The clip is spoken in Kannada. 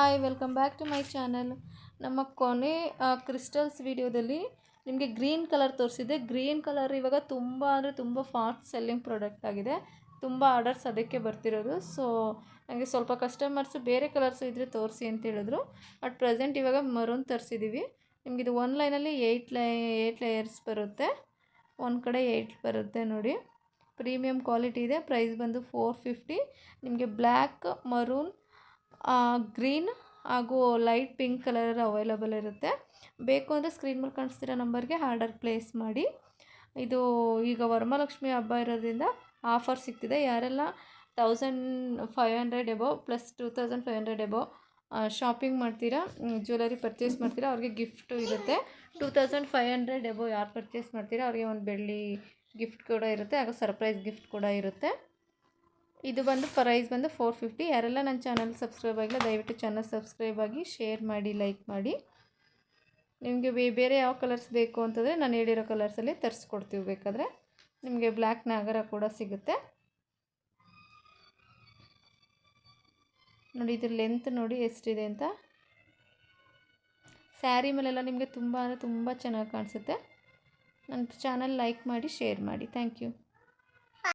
Hi welcome back to my channel ನಮ್ಮ ಕೊನೆ ಕ್ರಿಸ್ಟಲ್ಸ್ ವಿಡಿಯೋದಲ್ಲಿ ನಿಮಗೆ ಗ್ರೀನ್ ಕಲರ್ ತೋರಿಸಿದೆ ಗ್ರೀನ್ ಕಲರ್ ಇವಾಗ ತುಂಬ ಅಂದರೆ ತುಂಬ ಫಾಸ್ಟ್ ಸೆಲ್ಲಿಂಗ್ ಪ್ರಾಡಕ್ಟ್ ಆಗಿದೆ. ತುಂಬ ಆರ್ಡರ್ಸ್ ಅದಕ್ಕೆ ಬರ್ತಿರೋದು. ಸೊ ನನಗೆ ಸ್ವಲ್ಪ ಕಸ್ಟಮರ್ಸು ಬೇರೆ ಕಲರ್ಸು ಇದ್ದರೆ ತೋರಿಸಿ ಅಂತ ಹೇಳಿದ್ರು. ಬಟ್ ಪ್ರೆಸೆಂಟ್ ಇವಾಗ ಮರೂನ್ ತರಿಸಿದ್ದೀವಿ ನಿಮ್ಗೆ ಇದು ಒನ್ ಲೈನಲ್ಲಿ ಏಯ್ಟ್ ಲೈ ಏಯ್ಟ್ ಲೇಯರ್ಸ್ ಬರುತ್ತೆ. ಒಂದು ಕಡೆ ಏಯ್ಟ್ ಬರುತ್ತೆ ನೋಡಿ. ಪ್ರೀಮಿಯಂ ಕ್ವಾಲಿಟಿ ಇದೆ. ಪ್ರೈಸ್ ಬಂದು ಫೋರ್ ಫಿಫ್ಟಿ ನಿಮಗೆ ಬ್ಲ್ಯಾಕ್ ಮರೂನ್ ಗ್ರೀನ್ ಹಾಗೂ ಲೈಟ್ ಪಿಂಕ್ ಕಲರ್ ಅವೈಲಬಲ್ ಇರುತ್ತೆ. ಬೇಕು ಅಂದರೆ ಸ್ಕ್ರೀನ್ ಮೇಲೆ ಕಾಣಿಸ್ತಿರೋ ನಂಬರ್ಗೆ ಆರ್ಡರ್ ಪ್ಲೇಸ್ ಮಾಡಿ. ಇದು ಈಗ ವರಮಹಾಲಕ್ಷ್ಮಿ ಹಬ್ಬ ಇರೋದ್ರಿಂದ ಆಫರ್ ಸಿಗ್ತಿದೆ. ಯಾರೆಲ್ಲ thousand five hundred above plus two thousand five hundred above shopping ಮಾಡ್ತೀರಾ ಜ್ಯುವೆಲರಿ ಪರ್ಚೇಸ್ ಮಾಡ್ತೀರಾ, ಅವ್ರಿಗೆ ಗಿಫ್ಟು ಇರುತ್ತೆ. Two thousand five hundred above ಯಾರು ಪರ್ಚೇಸ್ ಮಾಡ್ತೀರಾ, ಅವ್ರಿಗೆ ಒಂದು ಬೆಳ್ಳಿ ಗಿಫ್ಟ್ ಕೂಡ ಇರುತ್ತೆ, ಹಾಗೂ ಸರ್ಪ್ರೈಸ್ ಗಿಫ್ಟ್ ಕೂಡ ಇರುತ್ತೆ. ಇದು ಬಂದು ಪ್ರೈಸ್ ಬಂದು ಫೋರ್ ಫಿಫ್ಟಿ. ಯಾರೆಲ್ಲ ನನ್ನ ಚಾನಲ್ ಸಬ್ಸ್ಕ್ರೈಬ್ ಆಗಿಲ್ಲ, ದಯವಿಟ್ಟು ಚಾನಲ್ ಸಬ್ಸ್ಕ್ರೈಬ್ ಆಗಿ, ಶೇರ್ ಮಾಡಿ, ಲೈಕ್ ಮಾಡಿ. ನಿಮಗೆ ಬೇರೆ ಯಾವ ಕಲರ್ಸ್ ಬೇಕು ಅಂತಂದರೆ ನಾನು ಹೇಳಿರೋ ಕಲರ್ಸಲ್ಲಿ ತರಿಸ್ಕೊಡ್ತೀವಿ ಬೇಕಾದರೆ. ನಿಮಗೆ ಬ್ಲ್ಯಾಕ್ ನಾಗರ ಕೂಡ ಸಿಗುತ್ತೆ. ನೋಡಿ, ಇದ್ರ ಲೆಂತ್ ನೋಡಿ ಎಷ್ಟಿದೆ ಅಂತ. ಸ್ಯಾರಿ ಮೇಲೆಲ್ಲ ನಿಮಗೆ ತುಂಬ ಅಂದರೆ ತುಂಬ ಚೆನ್ನಾಗಿ ಕಾಣಿಸುತ್ತೆ. ನನ್ನ ಚಾನಲ್ ಲೈಕ್ ಮಾಡಿ, ಶೇರ್ ಮಾಡಿ. Thank you